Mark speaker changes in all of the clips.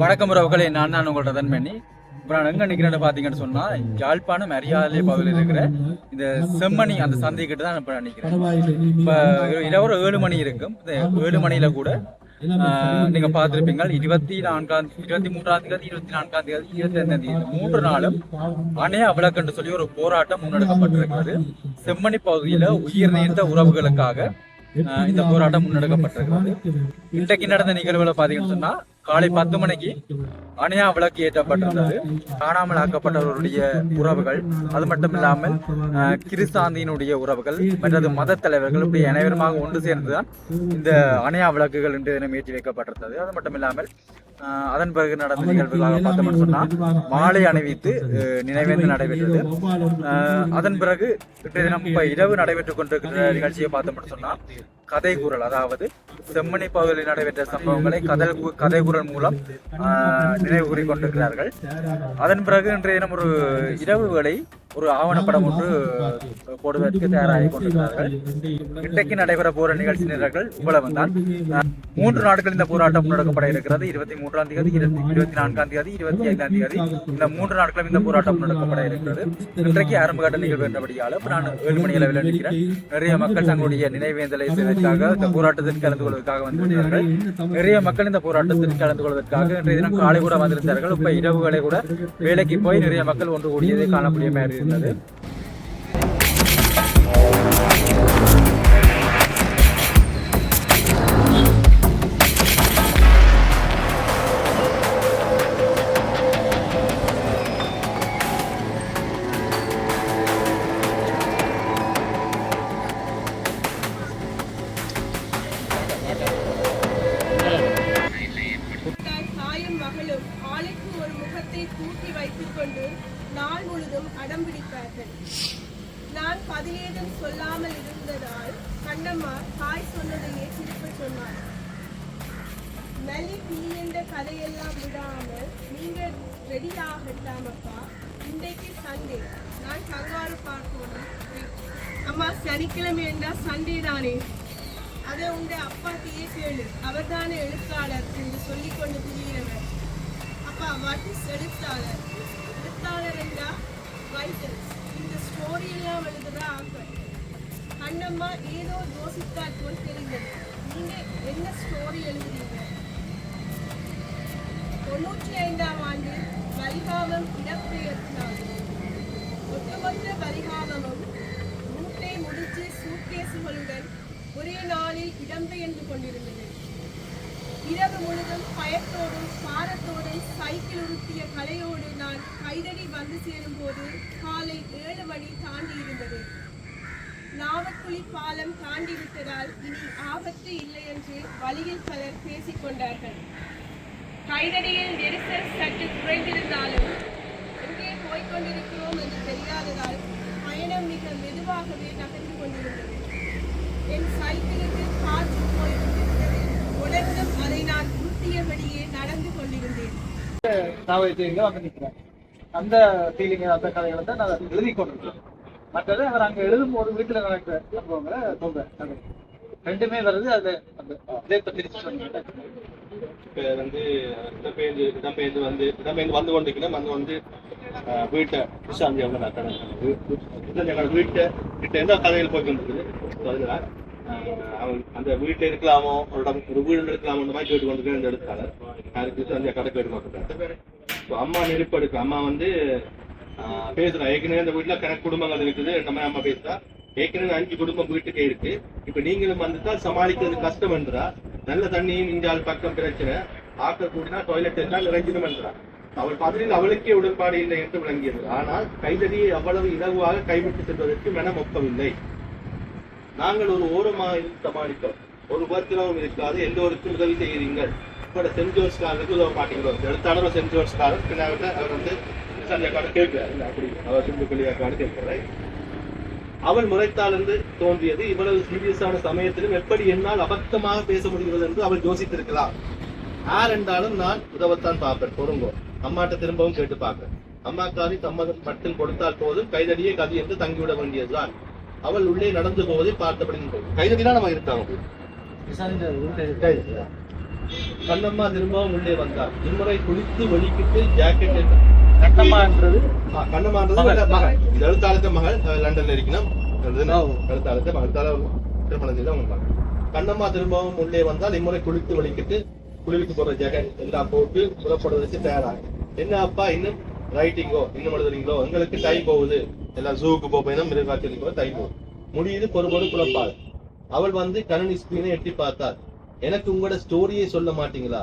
Speaker 1: வணக்கம் உறவுகளே நான் தான் உங்களோட தன்மணி. இப்போ நான் எங்கே நிற்கிறேன்னு பாத்தீங்கன்னு சொன்னா யாழ்ப்பாணம் அரியாலை பகுதியில் இருக்கிற இந்த செம்மணி அந்த சந்தை கிட்ட தான் இப்ப நான் நிற்கிறேன் இப்போ இரவு ஏழு மணி இருக்கும். இந்த ஏழு மணியில கூட ஆஹ், நீங்க பார்த்திருப்பீங்க இருபத்தி நான்காம் இருபத்தி மூன்றாம் தேதி இருபத்தி நான்காம் தேதி இருபத்தி ஐந்தாம் தேதி மூன்று நாளும் அணைய விளக்குன்னு சொல்லி ஒரு போராட்டம் முன்னெடுக்கப்பட்டிருக்கிறது. செம்மணி பகுதியில உயிர் நீர்த்த உறவுகளுக்காக ஆஹ், இந்த போராட்டம் முன்னெடுக்கப்பட்டிருக்கிறது. இன்றைக்கு நடந்த நிகழ்வுல பாத்தீங்கன்னு சொன்னா காலை பத்து மணிக்கு அணையா விளக்கு ஏற்றப்பட்டிருந்தது. காணாமல் ஆக்கப்பட்டவருடைய உறவுகள் அது மட்டும் இல்லாமல் ஆஹ், கிறிஸ்தாந்தியினுடைய உறவுகள் மற்றது மத தலைவர்கள் இப்படி அனைவருமாக ஒன்று சேர்ந்துதான் இந்த அணையா விளக்குகள் இன்று தினம் ஏற்றி வைக்கப்பட்டிருந்தது. அது மட்டும் இல்லாமல் அதன் பிறகு நடந்த நிகழ்வுகளாக பார்த்தோம்னு சொன்னா மாலை அணிவித்து நினைவேந்து நடைபெற்றது. அதன் பிறகு இன்றைய தினம் இப்ப இரவு நடைபெற்றுக் கொண்டிருக்கிற நிகழ்ச்சியை பார்த்தோம்னு சொன்னா கதை கூறல் அதாவது செம்மணி பகுதியில் நடைபெற்ற சம்பவங்களை கதை கதை கூறல் மூலம் நினைவு கூறிக் கொண்டிருக்கிறார்கள். அதன் பிறகு இன்றைய தினம் ஒரு இரவு வேளை ஒரு ஆவணப்படம் ஒன்று போடுவதற்கு தயாராகி கொண்டிருக்கிறார்கள். இன்றைக்கு நடைபெற போற நிகழ்ச்சி நிரல்கள் இவ்வளவு தான் ஆஹ், மூன்று நாட்கள் இந்த போராட்டம் முன்னெடுக்கப்பட இருக்கிறது. இருபத்தி மூன்றாம் தேதி இருபத்தி இருபத்தி நான்காம் தேதி இருபத்தி ஐந்தாம் தேதி இந்த மூன்று நாட்களும் இந்த போராட்டம் நடத்தப்பட இருக்கிறது. இன்றைக்கு ஆரம்ப கட்ட நிகழ்வு என்றபடியால் நான் ஏழு மணி அளவில் நிற்கிறேன் நிறைய மக்கள் தங்களுடைய நினைவேந்தலை செய்வதற்காக இந்த போராட்டத்தில் கலந்து கொள்வதற்காக வந்திருந்தார்கள் நிறைய மக்கள் இந்த போராட்டத்தில் கலந்து கொள்வதற்காக இன்றைய தினம் காலை கூட வந்திருந்தார்கள். இப்ப இரவுகளை கூட வேலைக்கு போய் நிறைய மக்கள் ஒன்று கூடியதை காணக்கூடிய மாதிரி இருந்தது.
Speaker 2: தாயும் மகளும் ஆலைக்கு ஒரு முகத்தை தூக்கி வைத்துக் கொண்டு நாள் முழுதும் அடம் பிடிப்பார்கள் நான் பதிலேதும் சொல்லாமல் இருந்ததால் கண்ணம்மா தாய் சொன்னதையே திருப்ப சொன்னார். நல்லி பீ என்ற கதையெல்லாம் விடாமல் நீங்க ரெடி ஆகட்டாமப்பா இன்றைக்கு சண்டே. நான் கங்காரு பார்க்கணும் அம்மா சனிக்கிழமை என்றா சண்டே தானே அதை உங்க அப்பாத்தையே கேளு. அவர்தான எழுத்தாளர் என்று சொல்லிக் கொண்டு திரிகிறவர் அப்பா வாட் இஸ் எழுத்தாளர்? எழுத்தாளர் என்றா ரைட்டர்ஸ் இந்த ஸ்டோரி எல்லாம் எழுதுதான் ஆக்கள் அண்ணம்மா ஏதோ யோசித்தால் போல் தெரிந்தது. நீங்க என்ன ஸ்டோரி எழுதுறீங்க? தொண்ணூற்றி ஐந்தாம் ஆண்டு வலிகாமம் இடப்பெயர்த்தினார் ஒட்டுமொத்த மனதில் இடம்பெயர்ந்து கொண்டிருந்தது. இரவு முழுதும் பயத்தோடும் பாரத்தோடும் சைக்கிள் உருட்டிய கலையோடு நான் கைதடி வந்து சேரும் போது காலை ஏழு மணி தாண்டி இருந்தது நாவக்குழி பாலம் தாண்டி விட்டதால் இனி ஆபத்து இல்லை என்று வழியில் பலர் பேசிக்கொண்டார்கள் கைதடியில் நெரிசல் சற்று குறைந்திருந்தாலும் எங்கே போய்கொண்டிருக்கிறோம் என்று தெரியாததால் பயணம் மிக மெதுவாகவே நகர்ந்து கொண்டிருந்தது. என் நான்
Speaker 3: வந்து நிற்கிறேன் அந்த ஃபீலிங் அந்த கதைகளை தான் நான் எழுதி கொண்டிருக்கேன் மற்றது அவர் அங்க எழுதும் போது வீட்டுல நடக்கிற சம்பவங்களை சொல்றேன் ரெண்டுமே வருது அது அந்த
Speaker 4: இப்ப வந்து இடம்பெயர்ந்து இடம்பெயர்ந்து வந்து இடம்பெயர்ந்து வந்து கொண்டிருக்கணும் வந்து வந்து ஆஹ், வீட்டை விசாந்தி அவங்க நான் கடை வீட்டை கிட்ட எந்த கதையில் போய் கொண்டிருக்குது? So, அவன் அந்த வீட்டில் இருக்கலாமோ ஒரு இடம் ஒரு வீடு இருக்கலாமோ அந்த மாதிரி கேட்டு கொண்டிருக்கிற இந்த எழுத்தாளர் யாருக்கு விசாந்தி கடை கேட்டு கொண்டிருக்காரு இப்போ அம்மா நெருப்பு அம்மா வந்து ஆஹ், பேசுறா. ஏற்கனவே இந்த வீட்டுல கணக்கு குடும்பங்கள் இருக்குது. நம்ம அம்மா பேசுறா. ஏற்கனவே அஞ்சு குடும்பம் வீட்டுக்கே இருக்கு. இப்ப நீங்களும் வந்துட்டா சமாளிக்கிறது கஷ்டம் என்றா நல்ல தண்ணியும் இஞ்சால் பக்கம் பிரச்சனை. ஆக்க கூட்டினா டாய்லெட் என்றால் நிறைஞ்சிடும் என்றா அவள் பதிலில் அவளுக்கே உடன்பாடு இல்லை என்று விளங்கியது. ஆனால் கைதடியை அவ்வளவு இலகுவாக கைவிட்டு செல்வதற்கு மனம் ஒப்பவில்லை. நாங்கள் ஒரு ஓரமாக சமாளித்தோம். ஒரு பத்திரமும் இருக்காது. எல்லோருக்கும் உதவி செய்கிறீர்கள். இப்ப சென்ட் ஜோர்ஜ் காரனுக்கு உதவ மாட்டேங்கிறோம் எழுத்தாளர் சென்ட் ஜோர்ஜ் காரன் பின்னாடி அவர் வந்து சந்தியாக்காடு கேட்கிறார் இல்ல அப்படி. அவர் சிந்து பிள்ளையாக்காடு கேட்கிறார் அவள் முறைத்தாள் என்று தோன்றியது. இவ்வளவு சீரியஸான சமயத்திலும் எப்படி என்னால் அபத்தமாக பேச முடிகிறது என்று அவள் யோசித்திருக்கலாம் யார் என்றாலும் நான் உதவத்தான் பார்ப்பேன். பொறுங்கோ. அம்மாட்ட திரும்பவும் கேட்டு பார்ப்பேன். அம்மாக்காரி சம்மதம் மட்டும் கொடுத்தால் போதும். கைதடியே கதி என்று தங்கிவிட வேண்டியதுதான். அவள் உள்ளே நடந்து போவதை பார்த்தபடி நின்றோம். கைதடினா நம்ம இருக்காங்க கண்ணம்மா திரும்பவும் உள்ளே வந்தார். இம்முறை குளித்து வெளிக்கிட்டு ஜாக்கெட்
Speaker 3: கண்ணம்மான்றது
Speaker 4: கண்ணம்மான்றது
Speaker 3: மகள்.
Speaker 4: எழுத்தாளத்த மகள். லண்டன்ல இருக்கணும். எழுத்தாளத்த மகள் எழுத்தாளர் திருமணம் செய்த அவங்க மகள். கண்ணம்மா திரும்பவும் உள்ளே வந்தால் இம்முறை குளித்து வெளிக்கிட்டு குளிருக்கு போற ஜாக்கெட் எல்லாம் போட்டு புறப்படுவதற்கு தயாராக என்ன அப்பா இன்னும் ரைட்டிங்கோ இன்னும் எழுதுறீங்களோ? உங்களுக்கு டைம் போகுது. எல்லாம் ஜூக்கு போப்பேனும் மிருகாட்சியோ டைம் போகுது. முடியுது பொறுப்போடு குழப்பாள் அவள் வந்து கணினி ஸ்கிரீனை எட்டி பார்த்தாள். எனக்கு உங்களோட ஸ்டோரியே சொல்ல மாட்டீங்களா?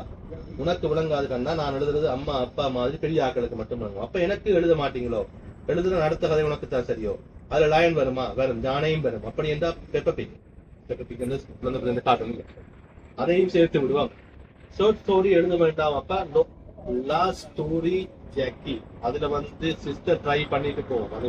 Speaker 4: உனக்கு விளங்காது கண்ணா நான் எழுதுறது அம்மா அப்பா மாதிரி பெரிய ஆட்களுக்கு மட்டும் விளங்கும். அப்ப எனக்கு எழுத மாட்டீங்களோ? எழுதுற அடுத்த கதை உனக்கு தான் சரியோ? அதுல லயன் வருமா? வரும். ஜானையும் வரும். அப்படி என்றா பெப்பபிக் பெப்பபிக் என்று காட்டும் அதையும் சேர்த்து விடுவாங்க ஷார்ட் ஸ்டோரி எழுத வேண்டாம் அப்ப. லாஸ்ட் ஸ்டோரி ஜாக்கி அதுல வந்து சிஸ்டர் ட்ரை பண்ணிட்டு போவோம். அது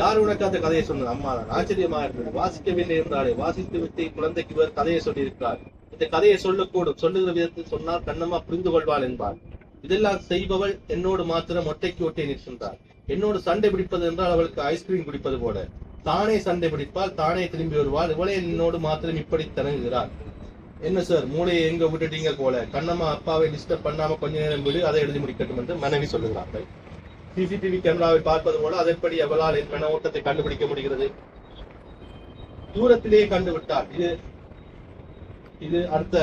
Speaker 4: யார் உனக்கு அந்த கதையை சொன்னது? அம்மா தான். ஆச்சரியமாக இருந்தது. வாசிக்கவில்லை என்றாலே வாசித்து விட்டு குழந்தைக்கு இவர் கதையை சொல்லியிருக்கிறார். இந்த கதையை சொல்லக்கூடும். சொல்லுகிற விதத்தில் சொன்னால் கண்ணம்மா புரிந்து கொள்வாள் என்பார் இதெல்லாம் செய்பவள் என்னோடு மாத்திரம் ஒட்டைக்கு ஒட்டை நிற்கின்றார் என்னோடு சண்டை பிடிப்பது என்றால் அவளுக்கு ஐஸ்கிரீம் குடிப்பது போல. தானே சண்டை பிடிப்பால் தானே திரும்பி வருவாள். இவளே என்னோடு மாத்திரம் இப்படி தணங்குகிறார் என்ன சார் மூளையை எங்க விட்டுட்டீங்க போல? கண்ணம்மா அப்பாவை டிஸ்டர்ப் பண்ணாம கொஞ்ச நேரம் விடு அதை எழுதி முடிக்கட்டும் என்று மனைவி சொல்லுகிறார்கள். சிசிடிவி கேமராவை பார்ப்பது போல அதன்படி அவளால் என் மன ஓட்டத்தை கண்டுபிடிக்க முடிகிறது. தூரத்திலேயே கண்டுவிட்டார் இது இது அடுத்த?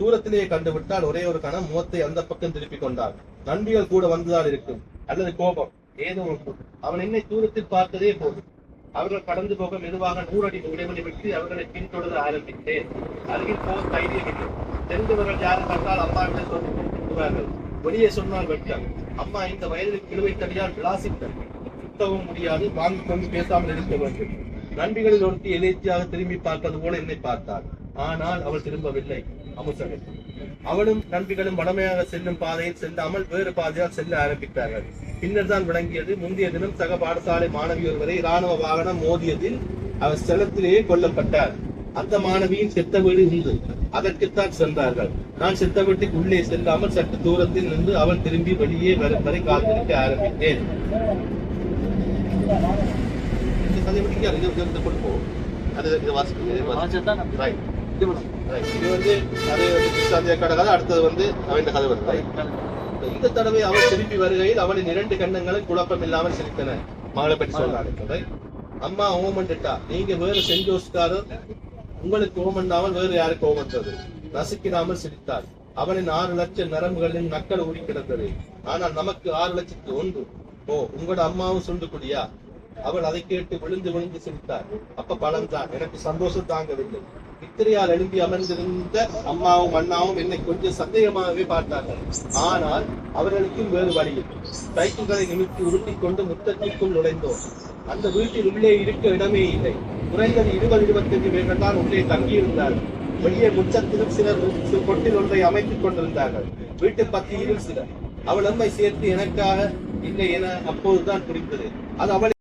Speaker 4: தூரத்திலேயே கண்டுவிட்டால் ஒரே ஒரு கணம் முகத்தை அந்த பக்கம் திருப்பி கொண்டார் நன்றிகள் கூட வந்துதான் இருக்கும். அல்லது கோபம் ஏதோ அவன் என்னை தூரத்தில் பார்த்ததே போதும். அவர்கள் கடந்து போக மெதுவாக நூறு அடி இடைவெளி விட்டு அவர்களை பின்தொடர ஆரம்பித்தேன். அருகில் போக தைரியம் இல்லை. தெரிந்தவர்கள் யாரும் கண்டால் அம்மாவிடம் சொல்லுவார்கள் வெளியே சொன்னால் வெட்டம் அம்மா இந்த வயதில் கிழுவை தடியால் விளாசித்தன் சுத்தவும் முடியாது வாங்கி கொண்டு பேசாமல் இருக்க வேண்டும். நண்பிகளில் ஒருத்தி எதேச்சியாக திரும்பி பார்த்தது போல என்னை பார்த்தாள். ஆனால் அவள் திரும்பவில்லை. அமுசகன். அவளும் நண்பிகளும் வடமையாக செல்லும் பாதையில் செல்லாமல் வேறு பாதையால் செல்ல ஆரம்பித்தார்கள். பின்னர் தான் விளங்கியது முந்தைய தினம் சக பாடசாலை மாணவி ஒருவரை இராணுவ வாகனம் மோதியதில் அவர் ஸ்தலத்திலேயே கொல்லப்பட்டார். அந்த மாணவியின் செத்த வீடு உண்டு அதற்குத்தான் சென்றார்கள். நான் செத்த வீட்டுக்கு உள்ளே செல்லாமல் சற்று தூரத்தில் நின்று அவள் திரும்பி வெளியே வரும் வரை காத்திருக்க ஆரம்பித்தேன். இது வந்து அது அடுத்தது வந்து அவன் கதை வருது? இந்த தடவை அவள் திரும்பி வருகையில் அவளின் இரண்டு கண்ணங்களும் குழப்பம் இல்லாமல் சிரித்தன. மகளை பற்றி சொல்றாங்க? அம்மா ஓமண்டுட்டா நீங்க வேறு சென்ட் ஜோஸ்காரர் உங்களுக்கு ஓமண்டாமல் வேறு யாருக்கு ஓமன்றது நசுக்கிடாமல் சிரித்தார் அவனின் ஆறு லட்சம் நரம்புகளின் நக்கல் ஊறி கிடந்தது. ஆனால் நமக்கு ஆறு லட்சத்து ஒன்று. ஓ உங்களோட அம்மாவும் சுண்டு குடியா அவள் அதை கேட்டு விழுந்து விழுந்து சிரித்தார் அப்ப பலம் தான் எனக்கு சந்தோஷம் தாங்கவில்லை. வித்திரையால் எழும்பி அமர்ந்திருந்த அம்மாவும் அண்ணாவும் என்னை கொஞ்சம் சந்தேகமாகவே பார்த்தார்கள். ஆனால் அவர்களுக்கும் வேறு வழியில் சைக்கிள்களை நிமித்தி உருட்டிக் கொண்டு முத்தத்திற்குள் நுழைந்தோம். அந்த வீட்டில் உள்ளே இருக்க இடமே இல்லை. குறைந்தது இருபது இருபத்தஞ்சு பேர்கள் தான் உள்ளே தங்கியிருந்தார்கள். வெளியே முச்சத்திலும் சிலர் கொட்டில் ஒன்றை அமைத்துக் கொண்டிருந்தார்கள். வீட்டு பத்தியிலும் சிலர். அவள் அம்மை சேர்த்து எனக்காக இல்லை என அப்போதுதான் புரிந்தது. அது அவள்